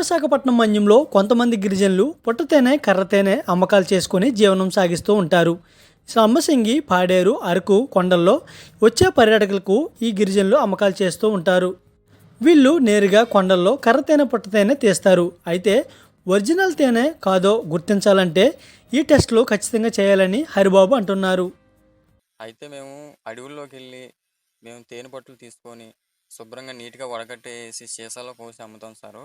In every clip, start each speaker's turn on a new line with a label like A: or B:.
A: విశాఖపట్నం మన్యంలో కొంతమంది గిరిజనులు పుట్టతేనే కర్రతేనే అమ్మకాలు చేసుకొని జీవనం సాగిస్తూ ఉంటారు. సమ్మసింగి పాడేరు అరకు కొండల్లో వచ్చే పర్యాటకులకు ఈ గిరిజనులు అమ్మకాలు చేస్తూ ఉంటారు. వీళ్ళు నేరుగా కొండల్లో కర్రతేనె పుట్టతేనె తీస్తారు. అయితే ఒరిజినల్ తేనె కాదో గుర్తించాలంటే ఈ టెస్టులు ఖచ్చితంగా చేయాలని హరిబాబు అంటున్నారు.
B: అయితే మేము అడవుల్లోకి వెళ్ళి మేము తేనె పట్టులు తీసుకొని శుభ్రంగా నీట్గా వడగట్టేసి సీసాలో పోసి అమ్ముతాం సారు.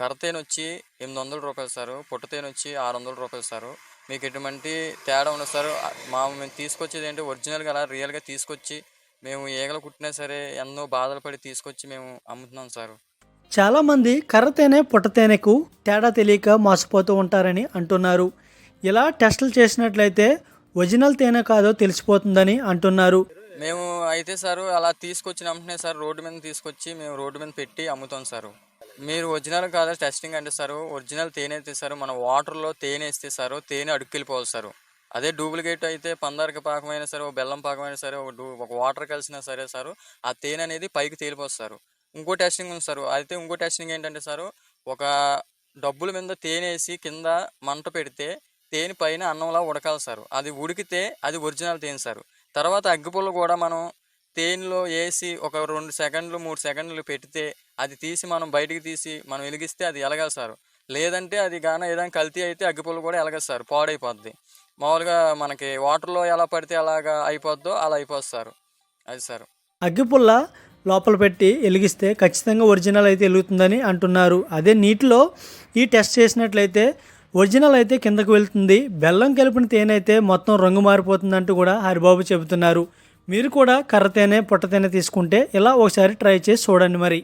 B: కర్ర తేనె వచ్చి ఎనిమిది వందల రూపాయలు సారు పొట్టు తేనె వచ్చి ఆరు వందల రూపాయలు సారు. మీకు ఎటువంటి తేడా ఉండదు సార్. మా మేము తీసుకొచ్చేది ఏంటి? ఒరిజినల్గా అలా రియల్గా తీసుకొచ్చి మేము ఈగలు కుట్టినా సరే ఎన్నో బాధలు పడి తీసుకొచ్చి మేము అమ్ముతున్నాం సారు.
A: చాలామంది కర్రతేనె పుట్టతేనెకు తేడా తెలియక మోసపోతూ ఉంటారని అంటున్నారు. ఇలా టెస్టులు చేసినట్లయితే ఒరిజినల్ తేనె కాదో తెలిసిపోతుందని అంటున్నారు.
B: మేము అయితే సార్ అలా తీసుకొచ్చిన వెంటనే సార్ రోడ్డు మీద తీసుకొచ్చి మేము రోడ్డు మీద పెట్టి అమ్ముతాం సార్. మీరు ఒరిజినల్ కాదా టెస్టింగ్ అంటే సార్ ఒరిజినల్ తేనె తీస్తారు సార్ మన వాటర్లో తేనె వేస్తే సార్ తేనె అడుక్కెళ్ళిపోవాలి సార్. అదే డూప్లికేట్ అయితే పందారిక పాకమైనా సరే ఒక బెల్లం పాకమైనా సరే ఒక డూ ఒక వాటర్ కలిసినా సరే సార్ ఆ తేనె అనేది పైకి తేలిపోస్తారు ఇంకో టెస్టింగ్ ఉంది సార్. అయితే ఇంకో టెస్టింగ్ ఏంటంటే సార్ ఒక డబ్బుల మీద తేనె వేసి కింద మంట పెడితే తేనె పైన అన్నంలా ఉడకాలి సార్. అది ఉడికితే అది ఒరిజినల్ తేనె సార్. తర్వాత అగ్గిపుల్ల కూడా మనం తేనెలో వేసి ఒక రెండు సెకండ్లు మూడు సెకండ్లు పెడితే అది తీసి మనం బయటికి తీసి మనం వెలిగిస్తే అది ఎలగాలి సార్. లేదంటే అది గాన ఏదైనా కల్తీ అయితే అగ్గిపుల్ల కూడా ఎలగదు సార్ పాడైపోద్ది. మామూలుగా మనకి వాటర్లో ఎలా పడితే అలాగా అయిపోద్దో అలా అయిపోస్తారు అది సార్.
A: అగ్గిపుల్ల లోపల పెట్టి వెలిగిస్తే ఖచ్చితంగా ఒరిజినల్ అయితే వెలుగుతుందని అంటున్నారు. అదే నీటిలో ఈ టెస్ట్ చేసినట్లయితే ఒరిజినల్ అయితే కిందకు వెళ్తుంది బెల్లం కలిపిన తేనె అయితే మొత్తం రంగు మారిపోతుందంటూ కూడా హరిబాబు చెబుతున్నారు. మీరు కూడా కర్ర తేనె తీసుకుంటే ఇలా ఒకసారి ట్రై చేసి చూడండి మరి.